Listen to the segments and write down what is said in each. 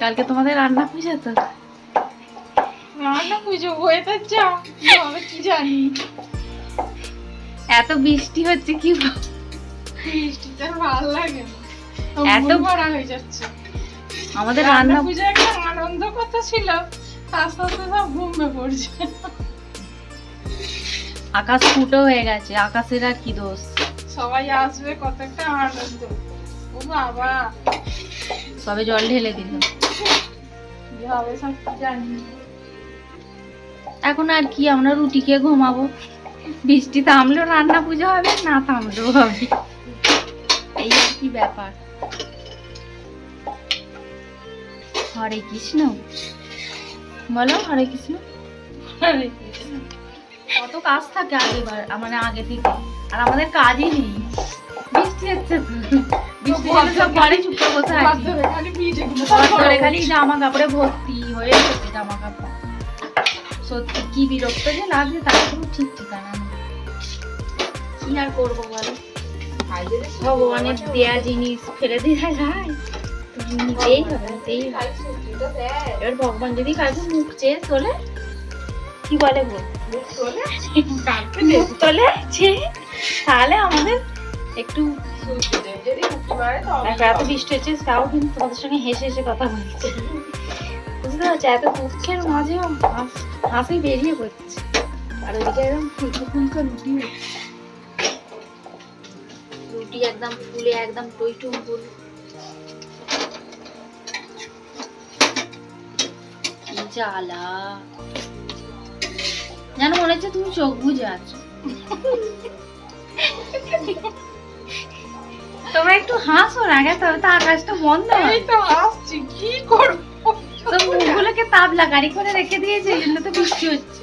কালকে তোমাদের রান্না পুজো তো? রান্না পুজো ওয়েদার যা। হবে কি জানি। এত বৃষ্টি হচ্ছে কি বৃষ্টিতে ভালো লাগে না। এত- ভরা হয়ে যাচ্ছে। আমাদের রান্না রান্না পুজো একটা আনন্দ কথা ছিল। আস্তে আস্তে সব ঘুমে পড়ছে। আকাশ ফুটো হয়ে গেছে। আকাশের আর কি দোষ? সবাই আসবে কত একটা আনন্দ। ও বাবা সবে জল ঢেলে দিল। কি হবে সব জানি। এখন আর কি আমরা রুটি খেয়ে ঘুমাবো। বৃষ্টি থামলেও রান্না পুজো হবে না থামলেও হবে। এই আর কি ব্যাপার। হরে কৃষ্ণ। বলো হরে কৃষ্ণ। কত কাজ থাকে আগে মানে আগে থেকে। আর আমাদের কাজই নেই। বৃষ্টি হচ্ছে বৃষ্টি সব ঘরে চুপে বসে আছি ঘর খালি জামা কাপড়ে ভর্তি হয়ে গেছে জামা কাপড় সত্যি কি বিরক্ত যে লাগছে তার কোনো ঠিক ঠিকানা নেই। কি আর করব বলো? ভগবানের দেয়া জিনিস ফেলে দেওয়া যায়। নিতেই হবে নিতেই হবে। এবার ভগবান যদি কালকে মুখ চেয়ে তোলে কি বলে মুখ তোলে? তাহলে আমাদের একটু দেখো এত বৃষ্টি হচ্ছে তাও কিন্তু তোমাদের সঙ্গে হেসে হেসে কথা বলছে। বুঝতে পারছ? এত দুঃখের মাঝেও হাস- বেরিয়ে পড়ছে। আর ওদিকে একদম ফুলকো ফুলকো রুটি। রুটি একদম ফুলে একদম টই টুম্বুল জ্বালা। যেন মনে হচ্ছে তুমি চোখ বুঝে আছো। তোমরা একটু হাসো না গে তবে তো আকাশটা বন্ধ এই তো আসছি কি করব? তো মুখগুলোকে তাবলা গাড়ি করে রেখে দিয়েছে এই জন্য তো বৃষ্টি হচ্ছে।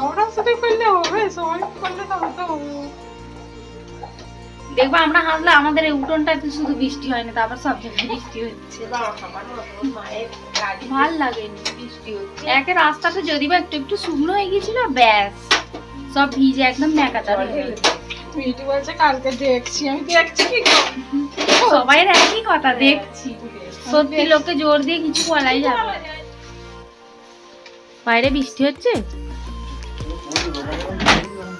আমরা শুধু করলে হবে সবাই করলে তো হবে দেখব আমরা হাসলে আমাদের এই উঠোনটাতে শুধু বৃষ্টি হয় না তারপর সব জায়গায় বৃষ্টি হচ্ছে। ভালো লাগেনি বৃষ্টি হচ্ছে একে রাস্তাটা যদি বা একটু একটু শুকনো হয়ে গেছিল ব্যাস সব ভিজে একদম ন্যাকাতার হয়ে গেছে। মিটি বলছে কালকে দেখছি। আমি দেখছি কি সবাই একই কথা দেখছি। সত্যি লোককে জোর দিয়ে কিছু বলাই যাবে বাইরে বৃষ্টি হচ্ছে?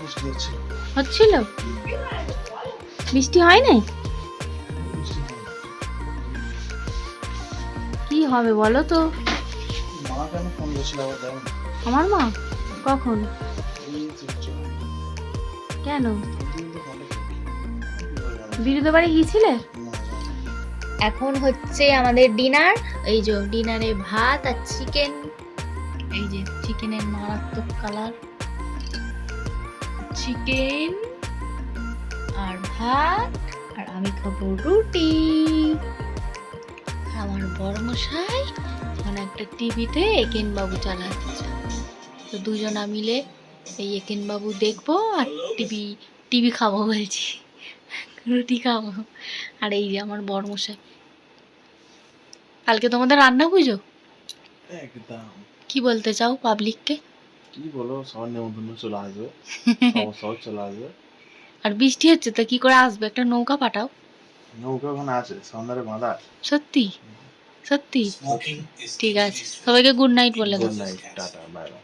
বৃষ্টি হচ্ছিল? বৃষ্টি হয় নাই কি হবে বলো তো? আমার মা? কখন? কেন? বিরুদ্ধ বাড়ি গিয়েছিলে এখন হচ্ছে আমাদের ডিনার, এই যে ডিনারে ভাত আর চিকেন, এই যে চিকেনের মারাত্মক কালার। চিকেন আর ভাত, আর আমি খাব রুটি। আমার বড় মশাই মানে একটা টিভিতে একেন বাবু চালাচ্ছে। তো দুজনা মিলে এই একেন বাবু দেখব আর টিভি টিভি খাব বলছি। রুটি খাব। আর এই যে আমার বড় কালকে তোমাদের রান্না পুজো? একদম। কি বলতে চাও পাবলিককে কি বলো সবার নেমন্তন্ন চলে আসবে। সবার সব চলে আসবে। আর বৃষ্টি হচ্ছে তো কি করে আসবে? একটা নৌকা পাঠাও। নৌকা ওখানে আছে সন্ধ্যারে বাঁধা সত্যি? সত্যি? ঠিক আছে। সবাইকে গুড নাইট বলে good night tata bye bye